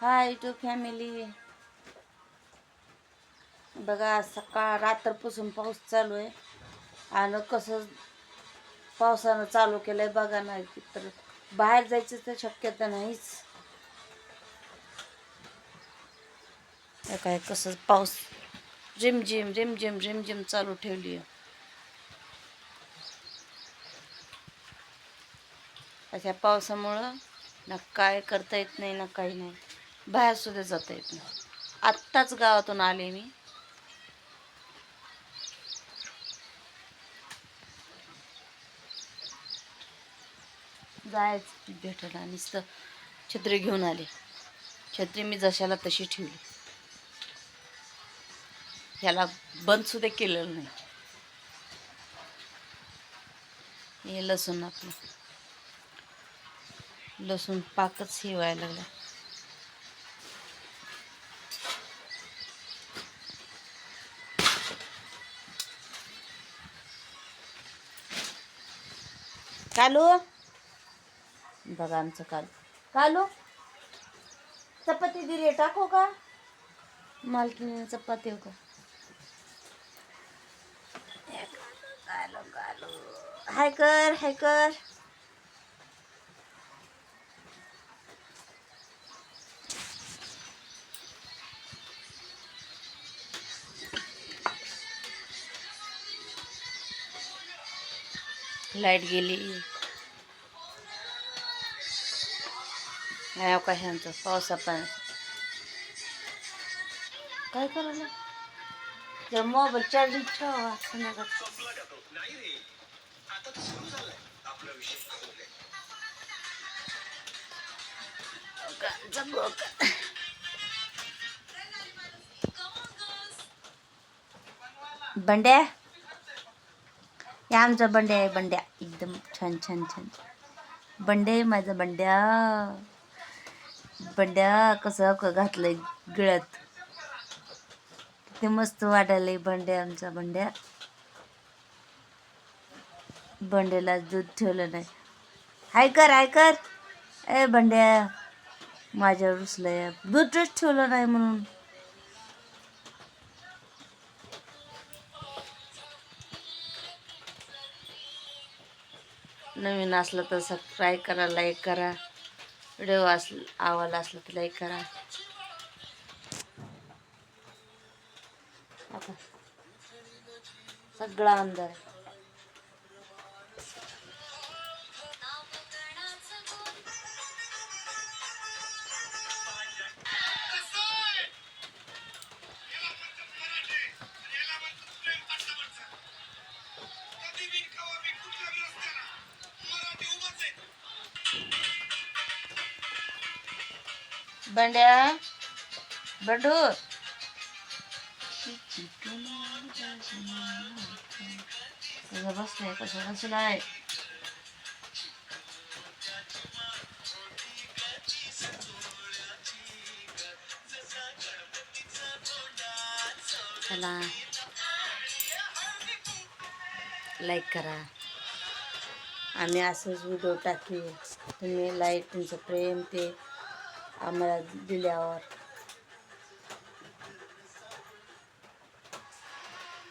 High to family. बघा सकाळ रात्रपासून पाऊस चालू आहे. आणि कसं पावसानं चालू केलं आहे बघा ना तर बाहेर जायचं तर शक्यता नाहीच. काय कसं पाऊस रिमझिम रिमझिम रिमझिम चालू ठेवली आहे अशा पावसामुळं ना काय करता येत नाही ना काही नाही. बाहेरसुद्धा जाता येत नाही. आत्ताच गावातून आले मी. जायच भेटला नुसतं छत्री घेऊन आले. छत्री मी जशाला तशी ठेवली. ह्याला बंद सुद्धा केलेलं नाही. हे लसूण आपलं. लसूण पाकच हे व्हायला लागला. कालू? बघा आमचं कालू. कालू? चपाती दिली टाकू का? मालकीने चपाती हो का? कालू कालू. हाय कर हाय कर. लाइट गेली. हो काय अवकाशांचं ह्यांचं? पावसा पाण्यात काय करायला? जर मोबाईल चार्जिंग ठेवा संध्याकाळ बंड्या? हे आमचा बंड्या आहे बंड्या. एकदम छान छान छान. बंडे आहे माझा बंड्या. बंड्या कसं क- घातलंय गिळ्यात. किती मस्त वाटायलंय बंड्या आमचा बंड्या. बंड्याला दूध ठेवलं नाही. हाय कर हाय कर. ए बंड्या माझ्यावर रुसलंय. दूधच ठेवलं नाही म्हणून. नवीन असलं तर सबस्क्राईब करा लाईक करा. व्हिडिओ अस आवडला असलं तर लाईक करा. आता. सगळा अंधार बंड्या बंडू. कसं बसलंय कसं बसलाय? चला. लाईक करा. आम्ही असंच व्हिडिओ टाकू तुम्ही लाईक तुमचं प्रेम ते आम्हाला दिल्यावर.